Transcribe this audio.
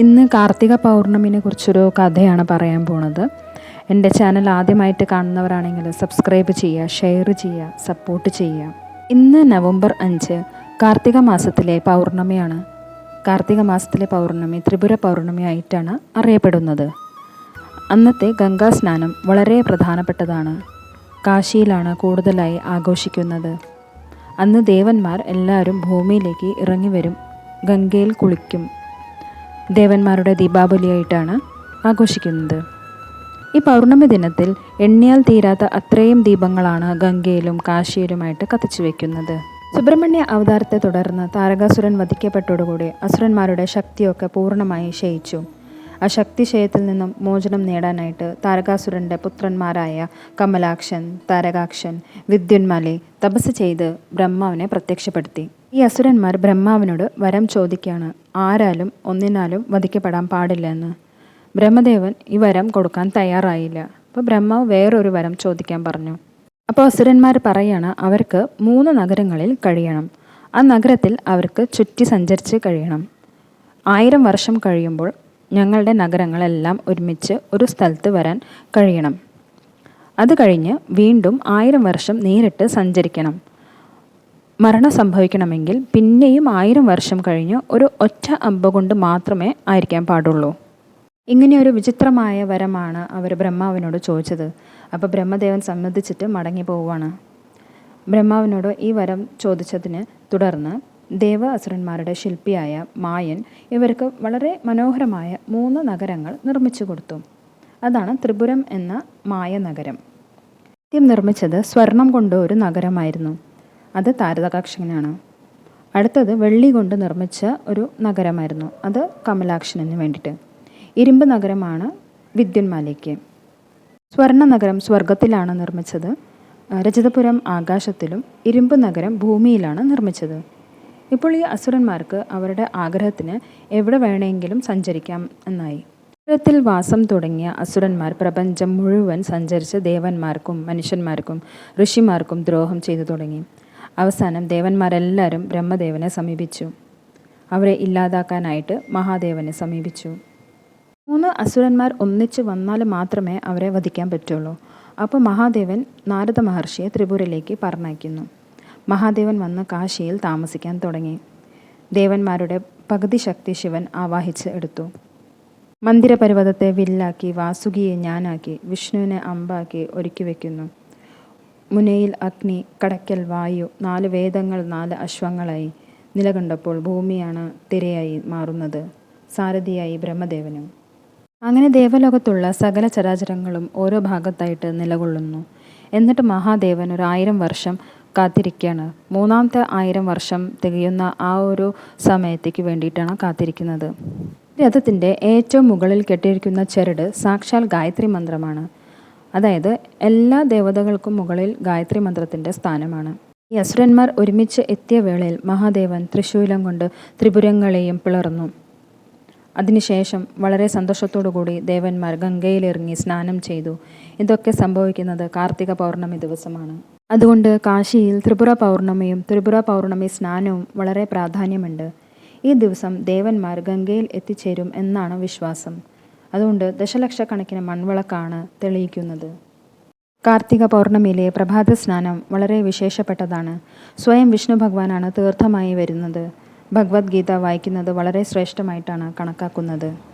ഇന്ന് കാർത്തിക പൗർണമിനെ കുറിച്ചൊരു കഥയാണ് പറയാൻ പോണത്. എന്റെ ചാനൽ ആദ്യമായിട്ട് കാണുന്നവരാണെങ്കിൽ സബ്സ്ക്രൈബ് ചെയ്യുക ഷെയർ ചെയ്യുക സപ്പോർട്ട് ചെയ്യുക. ഇന്ന് നവംബർ അഞ്ച് കാർത്തിക മാസത്തിലെ പൗർണമിയാണ്. കാർത്തിക മാസത്തിലെ പൗർണമി ത്രിപുര പൗർണമി ആയിട്ടാണ് അറിയപ്പെടുന്നത്. അന്നത്തെ ഗംഗാ സ്നാനം വളരെ പ്രധാനപ്പെട്ടതാണ്. കാശിയിലാണ് കൂടുതലായി ആഘോഷിക്കുന്നത്. അന്ന് ദേവന്മാർ എല്ലാവരും ഭൂമിയിലേക്ക് ഇറങ്ങി വരും ഗംഗയിൽ കുളിക്കും. ദേവന്മാരുടെ ദീപാവലിയായിട്ടാണ് ആഘോഷിക്കുന്നത്. ഈ പൗർണമി ദിനത്തിൽ എണ്ണിയാൽ തീരാത്ത അത്രയും ദീപങ്ങളാണ് ഗംഗയിലും കാശിയിലുമായിട്ട് കത്തിച്ചു വെക്കുന്നത്. സുബ്രഹ്മണ്യ അവതാരത്തെ തുടർന്ന് താരകാസുരൻ വധിക്കപ്പെട്ടതോടുകൂടി അസുരന്മാരുടെ ശക്തിയൊക്കെ പൂർണമായി ക്ഷയിച്ചു. ആ ശക്തിശയത്തിൽ നിന്നും മോചനം നേടാനായിട്ട് താരകാസുരന്റെ പുത്രന്മാരായ കമലാക്ഷൻ താരകാക്ഷൻ വിദ്യുന്മാലെ തപസ് ചെയ്ത് ബ്രഹ്മാവിനെ പ്രത്യക്ഷപ്പെടുത്തി. ഈ അസുരന്മാർ ബ്രഹ്മാവിനോട് വരം ചോദിക്കുകയാണ്. ആരാലും ഒന്നിനാലും വധിക്കപ്പെടാൻ പാടില്ല എന്ന്. ബ്രഹ്മദേവൻ ഈ വരം കൊടുക്കാൻ തയ്യാറായില്ല. അപ്പോൾ ബ്രഹ്മാവ് വേറൊരു വരം ചോദിക്കാൻ പറഞ്ഞു. അപ്പോൾ അസുരന്മാർ പറയാണ് അവർക്ക് മൂന്ന് നഗരങ്ങളിൽ കഴിയണം. ആ നഗരത്തിൽ അവർക്ക് ചുറ്റി സഞ്ചരിച്ച് കഴിയണം. ആയിരം വർഷം കഴിയുമ്പോൾ ഞങ്ങളുടെ നഗരങ്ങളെല്ലാം ഒരുമിച്ച് ഒരു സ്ഥലത്ത് വരാൻ കഴിയണം. അത് കഴിഞ്ഞ് വീണ്ടും ആയിരം വർഷം നേരിട്ട് സഞ്ചരിക്കണം. മരണം സംഭവിക്കണമെങ്കിൽ പിന്നെയും ആയിരം വർഷം കഴിഞ്ഞ് ഒരു ഒറ്റ അമ്പ കൊണ്ട് മാത്രമേ ആയിരിക്കാൻ പാടുള്ളൂ. ഇങ്ങനെയൊരു വിചിത്രമായ വരമാണ് അവർ ബ്രഹ്മാവിനോട് ചോദിച്ചത്. അപ്പോൾ ബ്രഹ്മദേവൻ സമ്മതിച്ചിട്ട് മടങ്ങി പോവുകയാണ്. ബ്രഹ്മാവിനോട് ഈ വരം ചോദിച്ചതിന് തുടർന്ന് ദേവ അസുരന്മാരുടെ ശില്പിയായ മായൻ ഇവർക്ക് വളരെ മനോഹരമായ മൂന്ന് നഗരങ്ങൾ നിർമ്മിച്ചു കൊടുത്തു. അതാണ് ത്രിപുരം എന്ന മായ നഗരം ആദ്യം നിർമ്മിച്ചത് സ്വർണം കൊണ്ട് ഒരു നഗരമായിരുന്നു. അത് താരതകക്ഷനാണ് അടുത്തത് വെള്ളി കൊണ്ട് നിർമ്മിച്ച ഒരു നഗരമായിരുന്നു. അത് കമലാക്ഷനു വേണ്ടിയിട്ട് ഇരുമ്പ് നഗരമാണ് വിദ്യുന്മാലയ്ക്ക് സ്വർണ നഗരം സ്വർഗത്തിലാണ് നിർമ്മിച്ചത്. രജതപുരം ആകാശത്തിലും ഇരുമ്പ് നഗരം ഭൂമിയിലാണ് നിർമ്മിച്ചത്. ഇപ്പോൾ ഈ അസുരന്മാർക്ക് അവരുടെ ആഗ്രഹത്തിന് എവിടെ വേണമെങ്കിലും സഞ്ചരിക്കാം എന്നായി. അസുരത്തിൽ വാസം തുടങ്ങിയ അസുരന്മാർ പ്രപഞ്ചം മുഴുവൻ സഞ്ചരിച്ച് ദേവന്മാർക്കും മനുഷ്യന്മാർക്കും ഋഷിമാർക്കും ദ്രോഹം ചെയ്തു തുടങ്ങി. അവസാനം ദേവന്മാരെല്ലാവരും ബ്രഹ്മദേവനെ സമീപിച്ചു. അവരെ ഇല്ലാതാക്കാനായിട്ട് മഹാദേവനെ സമീപിച്ചു. മൂന്ന് അസുരന്മാർ ഒന്നിച്ച് വന്നാൽ മാത്രമേ അവരെ വധിക്കാൻ പറ്റുള്ളൂ. അപ്പോൾ മഹാദേവൻ നാരദ മഹർഷിയെ ത്രിപുരയിലേക്ക് പറഞ്ഞയക്കുന്നു. മഹാദേവൻ വന്ന് കാശിയിൽ താമസിക്കാൻ തുടങ്ങി. ദേവന്മാരുടെ പകുതി ശക്തി ശിവൻ ആവാഹിച്ച് എടുത്തു. മന്ദിരപർവതത്തെ വില്ലാക്കി വാസുകിയെ ഞാനാക്കി വിഷ്ണുവിനെ അമ്പാക്കി ഒരുക്കി വയ്ക്കുന്നു മുനയിൽ അഗ്നി കടക്കൽ വായു നാല് വേദങ്ങൾ നാല് അശ്വങ്ങളായി നിലകണ്ടപ്പോൾ ഭൂമിയാണ് തിരയായി മാറുന്നത്. സാരഥിയായി ബ്രഹ്മദേവനും. അങ്ങനെ ദേവലോകത്തുള്ള സകല ചരാചരങ്ങളും ഓരോ ഭാഗത്തായിട്ട് നിലകൊള്ളുന്നു. എന്നിട്ട് മഹാദേവൻ ഒരു ആയിരം വർഷം കാത്തിരിക്കുകയാണ് മൂന്നാമത്തെ ആയിരം വർഷം തികയുന്ന ആ ഒരു സമയത്തേക്ക് വേണ്ടിയിട്ടാണ് കാത്തിരിക്കുന്നത്. രഥത്തിന്റെ ഏറ്റവും മുകളിൽ കെട്ടിയിരിക്കുന്ന ചരട് സാക്ഷാൽ ഗായത്രി മന്ത്രമാണ്. അതായത് എല്ലാ ദേവതകൾക്കും മുകളിൽ ഗായത്രി മന്ത്രത്തിന്റെ സ്ഥാനമാണ്. ഈ അസുരന്മാർ ഒരുമിച്ച് എത്തിയ വേളയിൽ മഹാദേവൻ തൃശൂലം കൊണ്ട് ത്രിപുരങ്ങളെയും പിളർന്നു. അതിനുശേഷം വളരെ സന്തോഷത്തോടുകൂടി ദേവന്മാർ ഗംഗയിലിറങ്ങി സ്നാനം ചെയ്തു. ഇതൊക്കെ സംഭവിക്കുന്നത് കാർത്തിക പൗർണമി ദിവസമാണ്. അതുകൊണ്ട് കാശിയിൽ ത്രിപുര പൗർണമിയും ത്രിപുര പൗർണമി സ്നാനവും വളരെ പ്രാധാന്യമുണ്ട്. ഈ ദിവസം ദേവന്മാർ ഗംഗയിൽ എത്തിച്ചേരും എന്നാണ് വിശ്വാസം. അതുകൊണ്ട് ദശലക്ഷക്കണക്കിന് മൺവിളക്കാണ് തെളിയിക്കുന്നത്. കാർത്തിക പൗർണമിയിലെ പ്രഭാത സ്നാനം വളരെ വിശേഷപ്പെട്ടതാണ്. സ്വയം വിഷ്ണു ഭഗവാനാണ് തീർത്ഥമായി വരുന്നത്. ഭഗവത്ഗീത വായിക്കുന്നത് വളരെ ശ്രേഷ്ഠമായിട്ടാണ് കണക്കാക്കുന്നത്.